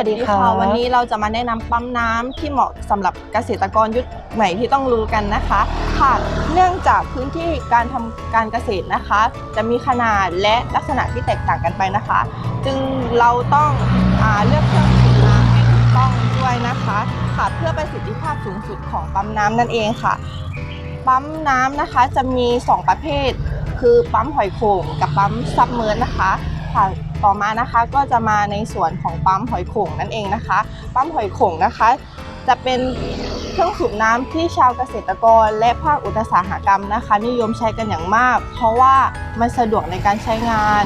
วัสดีค่ะ วันนี้เราจะมาแนะนำปั๊มน้ำที่เหมาะสำหรับเกษตรกรยุคใหม่ที่ต้องรู้กันนะคะค่ะเนื่องจากพื้นที่การทำการเกษตรนะคะ จะมีขนาดและลักษณะที่แตกต่างกันไปนะคะ จึงเราต้องอเลือกเครื่องสูบน้ำให้ถูกต้องด้วยนะคะค่ะเพื่อประสิทธิภาพสูงสุดของปั๊มน้ำนั่นเองค่ะ ปั๊มน้ำนะคะจะมี 2 ประเภท คือปั๊มหอยโข่งกับปั๊มซับเมอร์นะคะค่ะ ต่อมานะคะก็จะมาในส่วนของปั๊มหอยโข่งนั่นเองนะคะ ปั๊มหอยโข่งนะคะ จะเป็นเครื่องสูบน้ำที่ชาวเกษตรกร และภาคอุตสาหกรรมนะคะ นิยมใช้กันอย่างมาก เพราะว่ามันสะดวกในการใช้งาน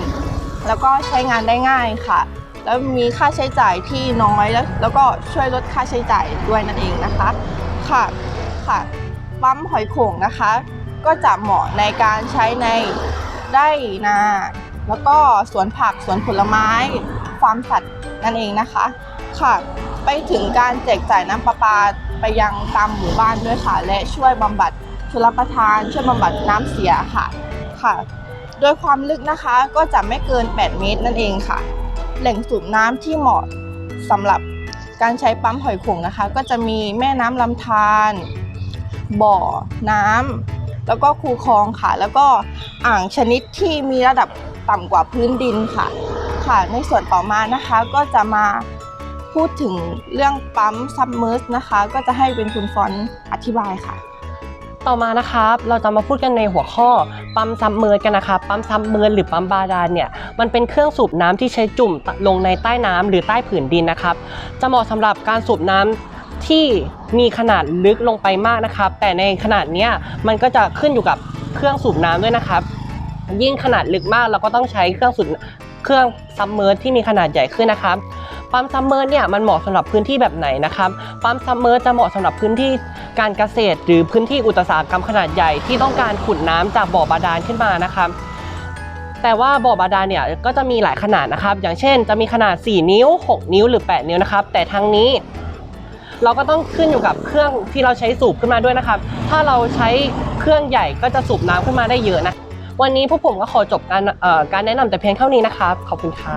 แล้วก็ใช้งานได้ง่ายค่ะ แล้วมีค่าใช้จ่ายที่น้อยแล้วแล้วก็ช่วยลดค่าใช้จ่ายด้วยนั่นเองนะคะค่ะค่ะปั๊มหอยโข่งนะคะ ก็จะเหมาะในการใช้ในไร่นา แล้วก็สวนผักสวนผลไม้ฟาร์มสัตว์นั่นเองนะคะค่ะไปถึงการแจกจ่ายน้ำประปาไปยังตามหมู่บ้านด้วยค่ะ และช่วยบำบัดชลประทาน ช่วยบำบัดน้ำเสียค่ะค่ะ โดยความลึกนะคะก็จะไม่เกิน 8 เมตรนั่นเองค่ะ แหล่งสูบน้ำที่เหมาะสำหรับการใช้ปั๊มหอยโข่งนะคะ ก็จะมีแม่น้ำลำธารบ่อน้ำแล้วก็คูคลองค่ะ แล้วก็อ่างชนิดที่มีระดับ ต่ำกว่าพื้นดินค่ะ ค่ะ ในส่วนต่อมานะคะก็จะมาพูดถึงเรื่องปั๊มซับเมอร์สนะคะ ก็จะให้เป็นคุณฟอนอธิบายค่ะ ต่อมานะครับเราจะมาพูดกันในหัวข้อปั๊มซับเมอร์กันนะครับปั๊มซับเมอร์หรือปั๊มบาดาลเนี่ยมันเป็นเครื่องสูบน้ำที่ใช้จุ่มลงในใต้น้ำหรือใต้ผืนดินนะครับ จะเหมาะสำหรับการสูบน้ำที่มีขนาดลึกลงไปมากนะครับ แต่ในขนาดนี้มันก็จะขึ้นอยู่กับเครื่องสูบน้ำด้วยนะครับ ยิ่งขนาดลึกมากเราก็ต้องใช้เครื่องสูบเครื่องซับเมอร์ที่มีขนาดใหญ่ขึ้นนะครับปั๊มซัมเมอร์เนี่ยมันเหมาะสำหรับพื้นที่แบบไหนนะครับปั๊มซัมเมอร์จะเหมาะสำหรับพื้นที่การเกษตร หรือพื้นที่อุตสาหกรรมขนาดใหญ่ที่ต้องการขุดน้ำจากบ่อบาดาลขึ้นมานะครับแต่ว่าบ่อบาดาลเนี่ยก็จะมีหลายขนาดนะครับ อย่างเช่น จะมีขนาด 4 นิ้ว 6 นิ้วหรือ 8 นิ้วนะครับ แต่ทั้งนี้ เราก็ต้องขึ้นอยู่กับเครื่องที่เราใช้สูบขึ้นมาด้วยนะครับ ถ้าเราใช้เครื่องใหญ่ก็จะสูบน้ำขึ้นมาได้เยอะนะ วันนี้พวกผมก็ขอจบการการแนะนำแต่เพียงเท่านี้นะครับขอบคุณค่ะ